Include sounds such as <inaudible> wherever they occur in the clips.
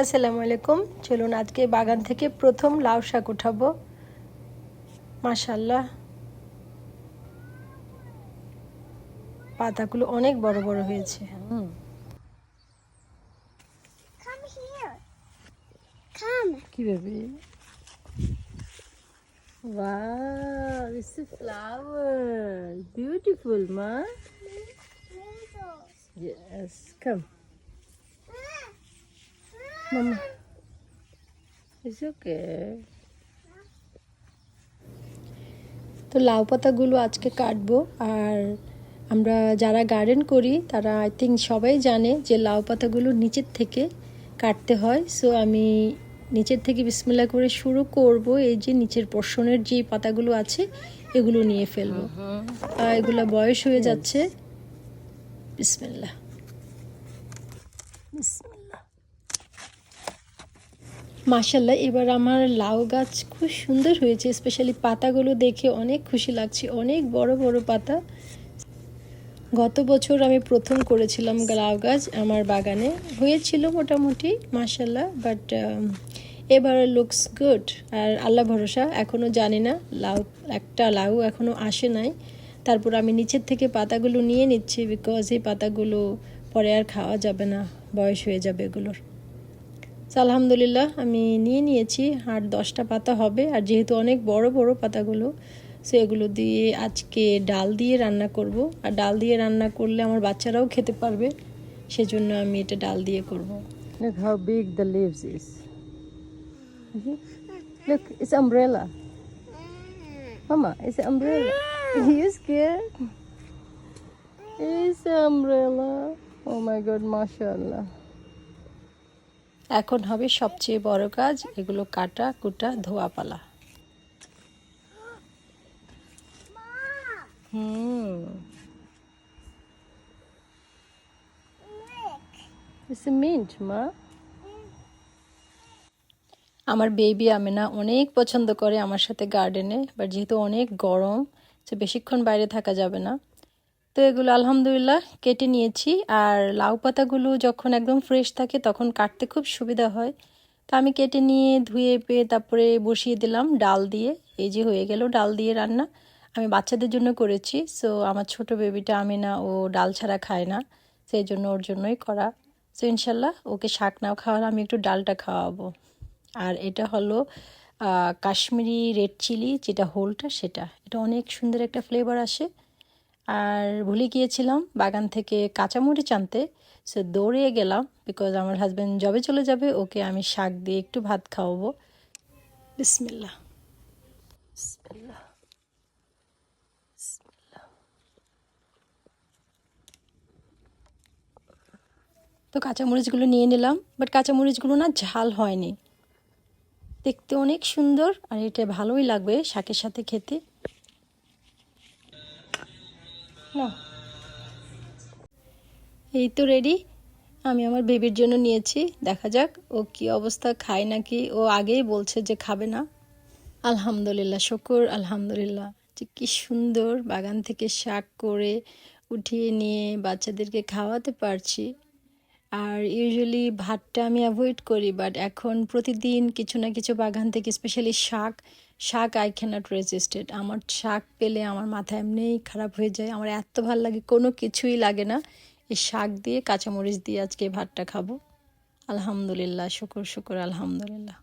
আসসালামু আলাইকুম চলুন আজকে বাগান থেকে প্রথম লাউ শাক উঠাবো মাশাল্লাহ পাতাগুলো অনেক বড় বড় হয়েছে. কি baby Wow, it's a flower. Beautiful, ma. Yes, come. Mama. It's okay. তো লাউ পাতাগুলো আজকে কাটবো আর আমরা যারা গার্ডেন করি তারা আই থিঙ্ক সবাই জানে যে লাউ পাতাগুলো নিচের থেকে কাটতে হয়। সো আমি নিচের থেকে বিসমিল্লা করে শুরু করব। এই যে নিচের পোর্শনের যে পাতাগুলো আছে এগুলো নিয়ে ফেলব। আর এগুলো বয়স হয়ে যাচ্ছে। বিসমিল্লা বিসমিল্লা মাশাল্লাহ এবার আমার লাউ গাছ খুব সুন্দর হয়েছে স্পেশালি পাতাগুলো দেখে অনেক খুশি লাগছে, অনেক বড় বড় পাতা। গত বছর আমি প্রথম করেছিলাম লাউ গাছ আমার বাগানে, হয়েছিল মোটামুটি মাশাল্লাহ বাট এবার লুকস গুড আর আল্লাহ ভরসা এখনও জানি না, লাউ, একটা লাউ এখনও আসে নাই। তারপর আমি নিচের থেকে পাতাগুলো নিয়ে নিচ্ছি বিকজ এই পাতাগুলো পরে আর খাওয়া যাবে না, বয়স হয়ে যাবে এগুলোর। আলহামদুলিল্লাহ আমি নিয়ে নিয়েছি আর দশটা পাতা হবে আর যেহেতু অনেক বড় বড় পাতাগুলো সো এগুলো দিয়ে আজকে ডাল দিয়ে রান্না করব আর ডাল দিয়ে রান্না করলে আমার বাচ্চারাও খেতে পারবে সেজন্য আমি এটা ডাল দিয়ে করব Look how big the leaves is. Mhm. Look, it's umbrella. Mama, it's an umbrella. you scared? It's an umbrella. Oh my god, mashallah. এখন হবে সবচেয়ে বড় কাজ এগুলো কাটা কুটা ধোয়া পালা. It's a mint, আমার বেবি আমেনা অনেক পছন্দ করে আমার সাথে গার্ডেনে বাট যেহেতু অনেক গরম সে বেশিক্ষণ বাইরে থাকা যাবে না। তো এগুলো আলহামদুলিল্লাহ কেটে নিয়েছি। আর লাউ পাতাগুলো যখন একদম ফ্রেশ থাকে তখন কাটতে খুব সুবিধা হয়। তো আমি কেটে নিয়ে ধুয়ে পেয়ে তারপরে বসিয়ে দিলাম ডাল দিয়ে। এই যে হয়ে গেল ডাল দিয়ে রান্না। আমি বাচ্চাদের জন্য করেছি সো আমার ছোট বেবিটা আমি না ও ডাল ছাড়া খায় না, সেই জন্য ওর জন্যই করা। সো ইনশাল্লাহ ওকে শাক নাও খাওয়ালে আমি একটু ডালটা খাওয়াবো। আর এটা হলো কাশ্মীরি রেড চিলি যেটা হোলটা সেটা। এটা অনেক সুন্দর একটা ফ্লেভার আসে। আর ভুলে গিয়েছিলাম বাগান থেকে কাঁচামরিচ আনতে। সে দৌড়ে গেলাম বিকজ আমার হাজব্যান্ড জবে চলে যাবে ওকে আমি শাক দিয়ে একটু ভাত খাওয়াবো। বিসমিল্লা তো কাঁচামরিচগুলো নিয়ে নিলাম বাট কাঁচামরিচগুলো না ঝাল হয়নি। দেখতে অনেক সুন্দর আর এটা ভালোই লাগবে শাকের সাথে খেতে। নাও। এই তো রেডি আমি আমার বেবির জন্য নিয়েছি। দেখা যাক ও কি অবস্থা খায় নাকি। ও আগেই বলছে যে খাবে না। আলহামদুলিল্লাহ, শুকুর, আলহামদুলিল্লাহ। যে কি সুন্দর বাগান থেকে শাক করে উঠিয়ে নিয়ে বাচ্চাদেরকে খাওয়াতে পারছি। আর ইউজুয়ালি ভাতটা আমি অ্যাভয়েড করি বাট এখন প্রতিদিন কিছু না কিছু বাগান থেকে স্পেশালি শাক শাক আই ক্যানট রেজিস্টেড আমার শাক পেলে আমার মাথা এমনিই খারাপ হয়ে যায় আমার এত ভালো লাগে কোনো কিছুই লাগে না এই শাক দিয়ে কাঁচামরিচ দিয়ে আজকে ভাতটা খাব আলহামদুলিল্লাহ শুকুর শুকুর আলহামদুলিল্লাহ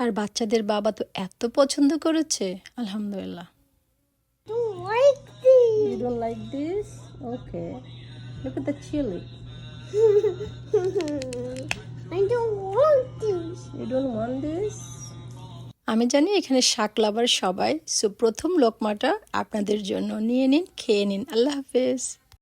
আর বাচ্চাদের বাবা তো এত পছন্দ করেছে আলহামদুলিল্লাহ don't like this. You don't like this? Okay. Look at the chili. <laughs> I don't want this. You don't want this? আমি জানি এখানে শাক লাভার সবাই। সো প্রথম লোকমাটা আপনাদের জন্য। নিয়ে নিন, খেয়ে নিন। আল্লাহ হাফেজ।